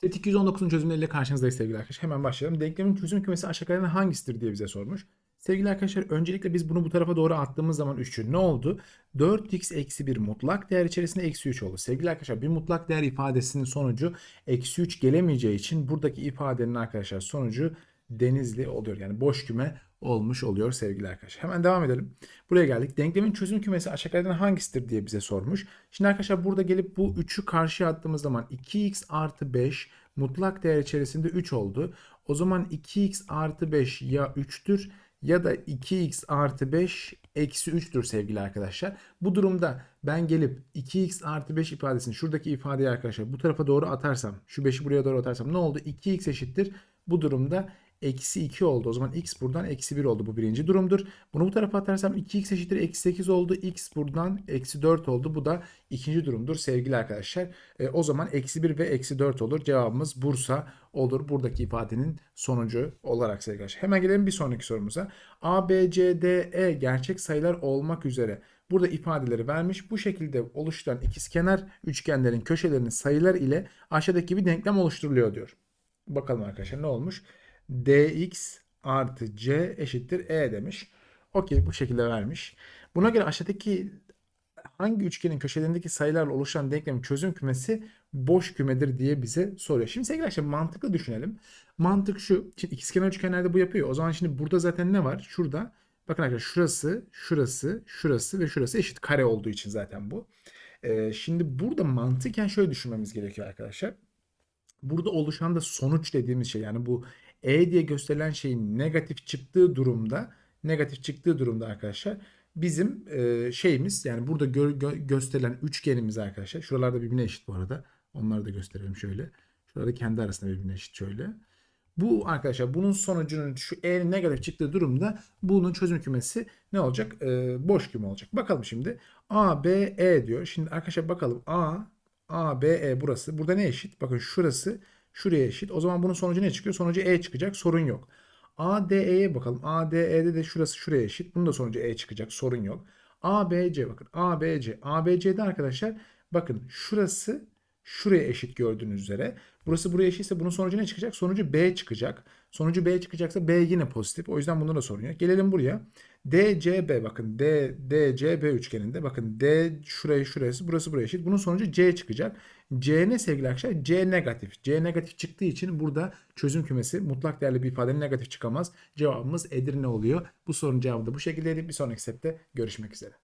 Set 219'un çözümleriyle karşınızdayız sevgili arkadaşlar. Hemen başlayalım. Denklemin çözüm kümesi aşağıdakilerden hangisidir diye bize sormuş. Sevgili arkadaşlar öncelikle biz bunu bu tarafa doğru attığımız zaman 3'ü ne oldu? 4x eksi 1 mutlak değer içerisinde eksi 3 oldu. Sevgili arkadaşlar bir mutlak değer ifadesinin sonucu eksi 3 gelemeyeceği için buradaki ifadenin arkadaşlar sonucu denizli oluyor. Yani boş küme olmuş oluyor sevgili arkadaşlar. Hemen devam edelim. Buraya geldik. Denklemin çözüm kümesi aşağıdakilerden hangisidir diye bize sormuş. Şimdi arkadaşlar burada gelip bu 3'ü karşıya attığımız zaman 2x artı 5 mutlak değer içerisinde 3 oldu. O zaman 2x artı 5 ya 3'tür ya da 2x artı 5 eksi 3'tür sevgili arkadaşlar. Bu durumda ben gelip 2x artı 5 ifadesini şuradaki ifadeyi arkadaşlar bu tarafa doğru atarsam şu 5'i buraya doğru atarsam ne oldu? 2x eşittir. Bu durumda eksi 2 oldu. O zaman x buradan eksi 1 oldu. Bu birinci durumdur. Bunu bu tarafa atarsam 2x eşittir eksi 8 oldu. x buradan eksi 4 oldu. Bu da ikinci durumdur sevgili arkadaşlar. E, o zaman eksi 1 ve eksi 4 olur. Cevabımız Bursa olur. Buradaki ifadenin sonucu olarak sevgili arkadaşlar. Hemen gelelim bir sonraki sorumuza. A, B, C, D, E gerçek sayılar olmak üzere burada ifadeleri vermiş. Bu şekilde oluşturan ikizkenar üçgenlerin köşelerinin sayılar ile aşağıdaki bir denklem oluşturuluyor diyor. Bakalım arkadaşlar ne olmuş? Dx artı c eşittir e demiş. Okey bu şekilde vermiş. Buna göre aşağıdaki hangi üçgenin köşelerindeki sayılarla oluşan denklemin çözüm kümesi boş kümedir diye bize soruyor. Şimdi sevgili arkadaşlar mantıklı düşünelim. Mantık şu. Şimdi ikizkenar üçgenlerde bu yapıyor. O zaman şimdi burada zaten ne var? Şurada bakın arkadaşlar şurası, şurası, şurası ve şurası eşit kare olduğu için zaten bu. Ee, şimdi burada mantıken şöyle düşünmemiz gerekiyor arkadaşlar. Burada oluşan da sonuç dediğimiz şey yani bu e diye gösterilen şeyin negatif çıktığı durumda negatif çıktığı durumda arkadaşlar bizim e, şeyimiz yani burada gö- gö- gösterilen üçgenimiz arkadaşlar şuralarda birbirine eşit bu arada onları da gösterelim şöyle şurada kendi arasında birbirine eşit şöyle bu arkadaşlar bunun sonucunun şu e negatif çıktığı durumda bunun çözüm kümesi ne olacak? E, boş küme olacak. Bakalım şimdi. A, B, E diyor. Şimdi arkadaşlar bakalım. A, A, B, E burası. Burada ne eşit? Bakın şurası şuraya eşit. O zaman bunun sonucu ne çıkıyor? Sonucu E çıkacak. Sorun yok. A, D, E'ye bakalım. A, D, E'de de şurası şuraya eşit. Bunun da sonucu E çıkacak. Sorun yok. A, B, C bakın. A, B, C. A, B, C'de arkadaşlar bakın şurası şuraya eşit gördüğünüz üzere. Burası buraya eşitse bunun sonucu ne çıkacak? Sonucu B çıkacak. Sonucu B çıkacaksa B yine pozitif. O yüzden bunda da sorun yok. Gelelim buraya. DCB bakın D, DCB üçgeninde bakın D şuraya şurası burası buraya eşit. Bunun sonucu C çıkacak. C ne sevgili arkadaşlar? C negatif. C negatif çıktığı için burada çözüm kümesi mutlak değerli bir ifadenin negatif çıkamaz. Cevabımız Edirne oluyor. Bu sorunun cevabı da bu şekildeydi. Bir sonraki sette görüşmek üzere.